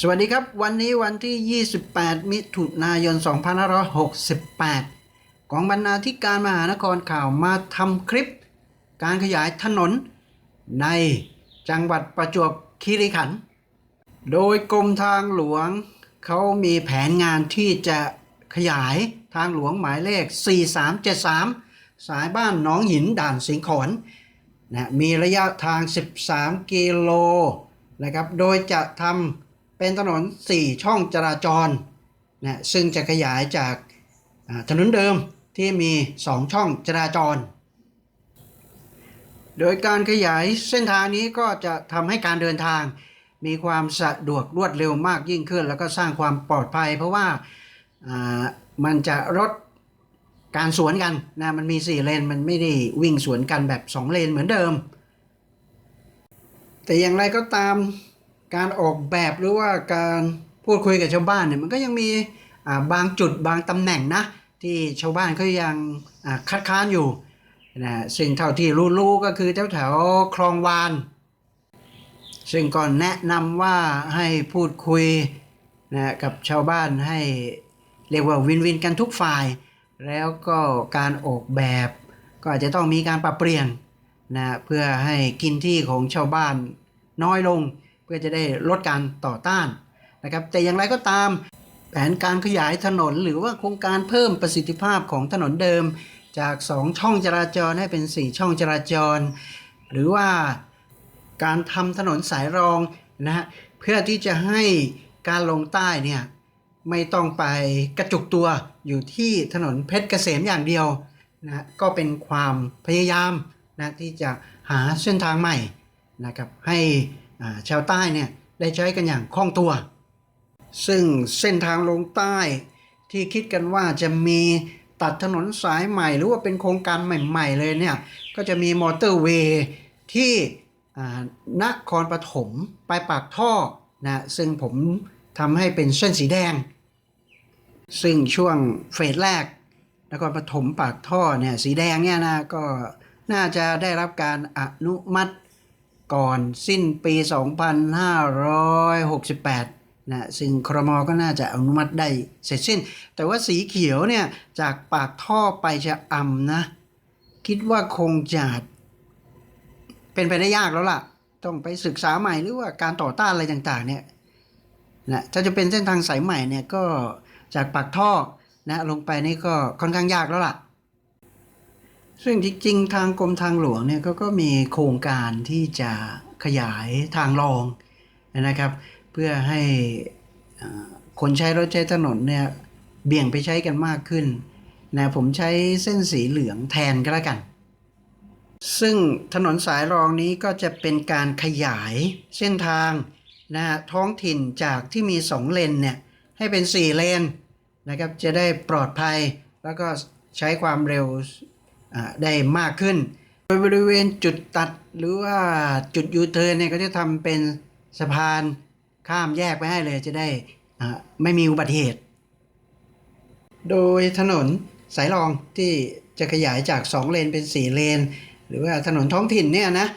สวัสดีครับ วันนี้วันที่ 28 มิถุนายน 2568 ของบรรณาธิการมหานครข่าวมาทำคลิป การขยายถนนในจังหวัดประจวบคีรีขันธ์โดยกรมทางหลวงเขามีแผนงานที่จะขยายทางหลวงหมายเลข 4373 สายบ้านหน้องหินด่านสิงขอนนะมีระยะทาง 13 กิโลนะครับ โดยจะทำ เป็นถนน 4 ช่องจราจรนะซึ่งจะขยายจากถนนเดิมที่มี 2 ช่องจราจร โดยการขยายเส้นทางนี้ก็จะทำให้การเดินทาง มีความสะดวกรวดเร็วมากยิ่งขึ้น แล้วก็สร้างความปลอดภัย เพราะว่าอ่ามันจะลดการสวนกันนะมันมี 4 เลนมันไม่ได้วิ่งสวนกันแบบ 2 เลนเหมือนเดิม แต่อย่างไรก็ตาม การออกแบบหรือว่าการพูดคุยกับชาวบ้านเนี่ยมันก็ยังมีบางจุดบางตำแหน่งนะที่ชาวบ้านเขายังคัดค้านอยู่นะซึ่งเท่าที่รู้ๆก็คือแถวแถวคลองวาน ซึ่งก่อนแนะนำว่าให้พูดคุยนะกับชาวบ้านให้เรียกว่าวินวินกันทุกฝ่าย แล้วก็การออกแบบ ก็อาจจะต้องมีการปรับเปลี่ยนนะเพื่อให้กินที่ของชาวบ้านน้อยลง เพื่อจะได้ลดการต่อต้านนะครับแต่อย่างไรก็ตามแผนการขยายถนนหรือว่าโครงการเพิ่มประสิทธิภาพของถนนเดิม จาก 2 ช่องจราจรให้เป็น 4 ช่องจราจร หรือว่าการทำถนนสายรองนะฮะเพื่อที่จะให้การลงใต้เนี่ยไม่ต้องไปกระจุกตัวอยู่ที่ถนนเพชรเกษมอย่างเดียวนะก็เป็นความพยายามนะที่จะหาเส้นทางใหม่นะครับให้ ชาวใต้เนี่ยได้ใช้กันอย่างคล่องตัว ซึ่งเส้นทางลงใต้ที่คิดกันว่าจะมีตัดถนนสายใหม่ หรือว่าเป็นโครงการใหม่ ๆ เลยเนี่ยก็จะมีมอเตอร์เวย์ที่นครปฐมไปปากท่อนะซึ่งผมทำให้เป็นเส้นสีแดง ซึ่งช่วงเฟสแรกนครปฐมปากท่อเนี่ยสีแดงเนี่ยนะก็น่าจะได้รับการอนุมัติ ก่อนสิ้นปี 2568 นะซึ่งครมก็น่าจะอนุมัติได้เสร็จสิ้น แต่ว่าสีเขียวเนี่ย จากปากท่อไปจะอ่ำนะ คิดว่าคงจะเป็นไปได้ยากแล้วล่ะ ต้องไปศึกษาใหม่หรือว่าการต่อต้านอะไรต่างๆเนี่ยนะถ้าจะเป็นเส้นทางสายใหม่เนี่ยก็จากปากท่อนะลงไปนี่ก็ค่อนข้างยากแล้วล่ะ ซึ่งจริง ๆ ทางกรมทางหลวงเนี่ยก็ก็มีโครงการที่จะขยายทางรองนะครับ เพื่อให้คนใช้รถใช้ถนนเนี่ยเบี่ยงไปใช้กันมากขึ้นนะผมใช้เส้นสีเหลืองแทนก็แล้วกัน ซึ่งถนนสายรองนี้ก็จะเป็นการขยายเส้นทางนะท้องถิ่นจากที่มี 2 เลนเนี่ยให้เป็น 4 เลนนะครับจะได้ปลอดภัยแล้วก็ใช้ความเร็ว ได้มากขึ้น โดยบริเวณจุดตัดหรือว่าจุดยูเทิร์นเนี่ยก็จะทำเป็นสะพานข้ามแยกไปให้เลยจะได้ไม่มีอุบัติเหตุ โดยถนนสายรองที่จะขยายจาก 2 เลนเป็น 4 เลน หรือว่าถนนท้องถิ่นเนี่ยนะ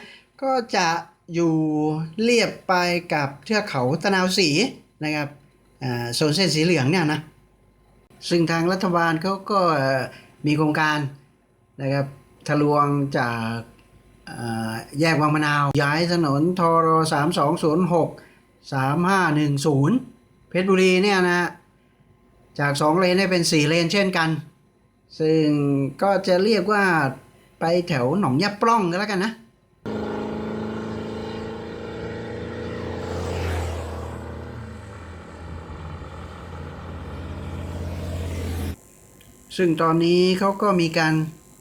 ก็จะอยู่เรียบไปกับเทือกเขาตะนาวสีนะครับโซนเส้นสีเหลืองเนี่ยนะ ซึ่งทางรัฐบาลเขาก็มีโครงการ นะครับทะลวงจากาแยกวังมะนาว ย้ายถนนทร3206 3510 เพชรบุรีเนี่ยนะจาก 2 เลนให้เป็น 4 เลนเช่นกัน ซึ่งก็จะเรียกว่าไปแถวหนองยาปล้องก็แล้วกันนะซึ่งตอนนี้เขาก็มีการ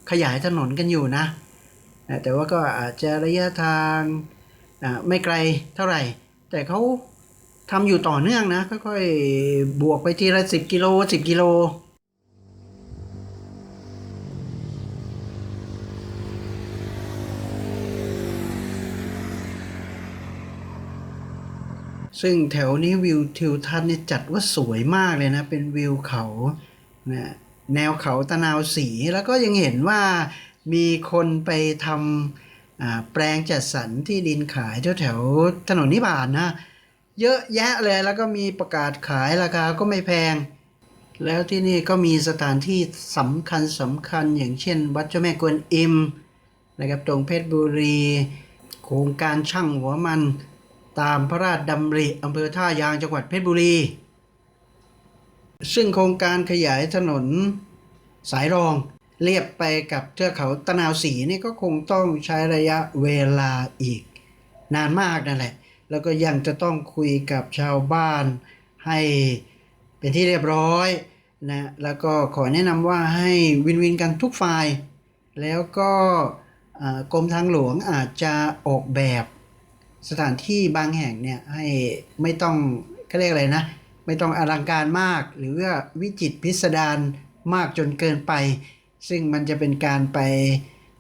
ขยายถนนกันอยู่นะนะแต่ว่าก็อาจจะระยะทางไม่ไกลเท่าไหร่ แต่เขาทำอยู่ต่อเนื่องนะค่อยๆบวกไปทีละสิบกิโลสิบกิโลซึ่งแถวนี้วิวทิวทัศน์นี่จัดว่าสวยมากเลยนะ เป็นวิวเขานะ แนวเขาตะนาวสีแล้วก็ยังเห็นว่ามีคนไปทำแปลงจัดสรรที่ดินขายแถวแถวถนนนิบานนะ เยอะแยะเลยแล้วก็มีประกาศขายราคาก็ไม่แพง แล้วที่นี่ก็มีสถานที่สำคัญสำคัญอย่างเช่น วัดเจ้าแม่กวนอิมนะครับตรงเพชรบุรี โครงการช่างหัวมันตามพระราชดำริอำเภอท่ายางจังหวัดเพชรบุรี ซึ่งโครงการขยายถนนสายรองเรียบไปกับเทือกเขาตะนาวสีนี่ก็คงต้องใช้ระยะเวลาอีก นานมากนั่นแหละ แล้วก็ยังจะต้องคุยกับชาวบ้านให้เป็นที่เรียบร้อยนะแล้วก็ขอแนะนำว่าให้วินวินกันทุกฝ่าย แล้วก็กรมทางหลวงอาจจะออกแบบสถานที่บางแห่งเนี่ยให้ไม่ต้องเขาเรียกอะไรนะ ไม่ต้องอลังการมาก หรือว่าวิจิตพิสดารมากจนเกินไป ซึ่งมันจะเป็นการไป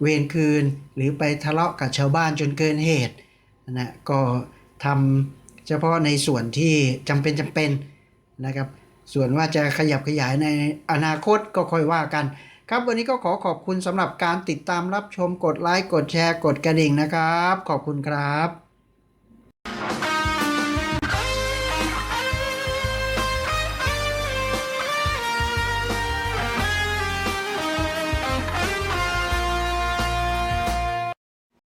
เวรคืน หรือไปทะเลาะกับชาวบ้านจนเกินเหตุนะก็ทำเฉพาะในส่วนที่จำเป็นจำเป็นนะครับ ส่วนว่าจะขยับขยายในอนาคตก็ค่อยว่ากัน ครับวันนี้ก็ขอขอบคุณสำหรับการติดตามรับชมกดไลค์กดแชร์กดกระดิ่งนะครับ ขอบคุณครับ